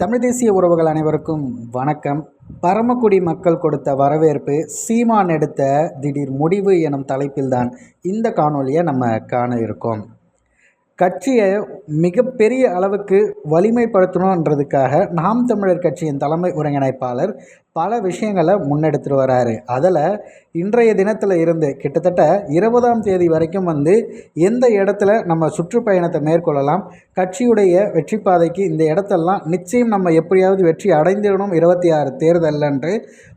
தமிழ் தேசிய உறவுகள் அனைவருக்கும் வணக்கம். பரமக்குடி மக்கள் கொடுத்த வரவேற்பு சீமான் எடுத்த திடீர் முடிவு எனும் தலைப்பில்தான் இந்த காணொலியை நம்ம காண இருக்கோம். கட்சியை மிகப்பெரிய அளவுக்கு வலிமைப்படுத்தணுன்றதுக்காக நாம் தமிழர் கட்சியின் தலைமை ஒருங்கிணைப்பாளர் பல விஷயங்களை முன்னெடுத்துட்டு வராரு. அதில் இன்றைய தினத்தில் இருந்து கிட்டத்தட்ட இருபதாம் தேதி வரைக்கும் வந்து எந்த இடத்துல நம்ம சுற்றுப்பயணத்தை மேற்கொள்ளலாம் கட்சியுடைய வெற்றி பாதைக்கு இந்த இடத்தெல்லாம் நிச்சயம் நம்ம எப்படியாவது வெற்றி அடைந்திடணும் இருபத்தி ஆறு தேர்தல் என்று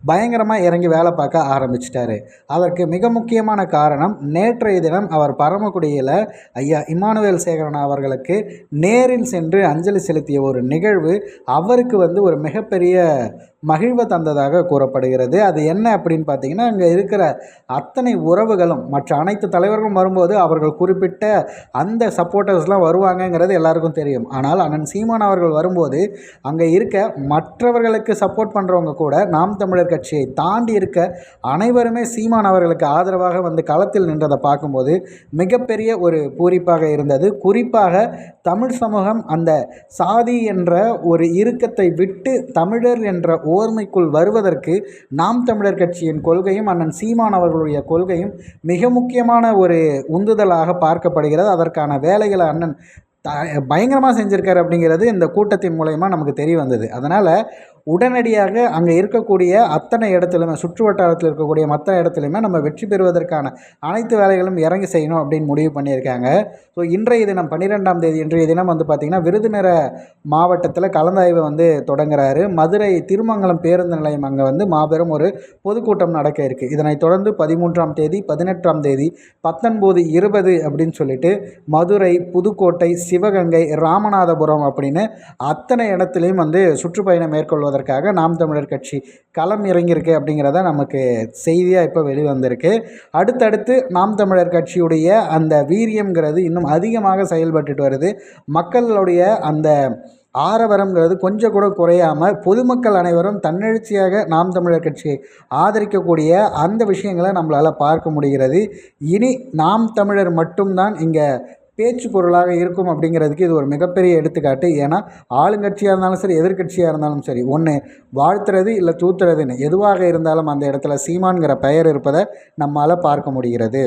பயங்கரமாக இறங்கி வேலை பார்க்க ஆரம்பிச்சிட்டாரு. அதற்கு மிக முக்கியமான காரணம் நேற்றைய தினம் அவர் பரமக்குடியில் ஐயா இமானுவேல் சேகரன் அவர்களுக்கு நேரில் சென்று அஞ்சலி செலுத்திய ஒரு நிகழ்வு அவருக்கு வந்து ஒரு மிகப்பெரிய மகிழ்வை தந்ததாக கூறப்படுகிறது. அது என்ன அப்படின்னு பார்த்தீங்கன்னா அங்கே இருக்கிற அத்தனை உறவுகளும் மற்ற அனைத்து தலைவர்களும் வரும்போது அவர்கள் குறிப்பிட்ட அந்த சப்போர்ட்டர்ஸ்லாம் வருவாங்கங்கிறது எல்லாருக்கும் தெரியும். ஆனால் அண்ணன் சீமான் அவர்கள் வரும்போது அங்கே இருக்க மற்றவர்களுக்கு சப்போர்ட் பண்ணுறவங்க கூட நாம் தமிழர் கட்சியை தாண்டி இருக்க அனைவருமே சீமான் அவர்களுக்கு ஆதரவாக வந்து களத்தில் நின்றதை பார்க்கும்போது மிகப்பெரிய ஒரு பூரிப்பாக இருந்தது. குறிப்பாக தமிழ் சமூகம் அந்த சாதி என்ற ஒரு இறுக்கத்தை விட்டு தமிழர் என்ற ஓர்மைக்குள் வருவதற்கு நாம் தமிழர் கட்சியின் கொள்கையும் அண்ணன் சீமான் அவர்களுடைய கொள்கையும் மிக முக்கியமான ஒரு உந்துதலாக பார்க்கப்படுகிறது. அதற்கான வேலைகளை அண்ணன் த பயங்கரமாக செஞ்சுருக்காரு அப்படிங்கிறது இந்த கூட்டத்தின் மூலயமா நமக்கு தெரிய வந்தது. அதனால் உடனடியாக அங்கே இருக்கக்கூடிய அத்தனை இடத்துலையுமே சுற்று வட்டாரத்தில் இருக்கக்கூடிய மற்ற இடத்துலையுமே நம்ம வெற்றி பெறுவதற்கான அனைத்து வேலைகளும் இறங்கி செய்யணும் அப்படின்னு முடிவு பண்ணியிருக்காங்க. ஸோ இன்றைய தினம் பன்னிரெண்டாம் தேதி இன்றைய தினம் வந்து பார்த்திங்கன்னா விருதுநகர மாவட்டத்தில் கலந்தாய்வை வந்து தொடங்குறாரு. மதுரை திருமங்கலம் பேருந்து நிலையம் அங்கே வந்து மாபெரும் ஒரு பொதுக்கூட்டம் நடக்க இருக்குது இதனைத் தொடர்ந்து பதிமூன்றாம் தேதி பதினெட்டாம் தேதி பத்தொன்பது இருபது அப்படின்னு சொல்லிட்டு மதுரை புதுக்கோட்டை சிவகங்கை ராமநாதபுரம் அப்படின்னு அத்தனை இடத்துலையும் வந்து சுற்றுப்பயணம் மேற்கொள்வது போவதற்காக நாம் தமிழர் கட்சி களம் இறங்கியிருக்கு அப்படிங்கிறத நமக்கு செய்தியாக இப்போ வெளிவந்திருக்கு. அடுத்தடுத்து நாம் தமிழர் கட்சியுடைய அந்த வீரியங்கிறது இன்னும் அதிகமாக செயல்பட்டுட்டு வருது. மக்களுடைய அந்த ஆரவரங்கிறது கொஞ்சம் கூட குறையாமல் பொதுமக்கள் அனைவரும் தன்னெழுச்சியாக நாம் தமிழர் கட்சியை ஆதரிக்கக்கூடிய அந்த விஷயங்களை நம்மளால் பார்க்க முடிகிறது. இனி நாம் தமிழர் மட்டும்தான் இங்கே பேச்சு பொருளாக இருக்கும் அப்படிங்கிறதுக்கு இது ஒரு மிகப்பெரிய எடுத்துக்காட்டு. ஏன்னா ஆளுங்கட்சியாக இருந்தாலும் சரி எதிர்கட்சியாக இருந்தாலும் சரி ஒன்று வாழ்த்துறது இல்லை தூத்துறதுன்னு எதுவாக இருந்தாலும் அந்த இடத்துல சீமான்கிற பெயர் இருப்பதை நம்மால் பார்க்க முடிகிறது.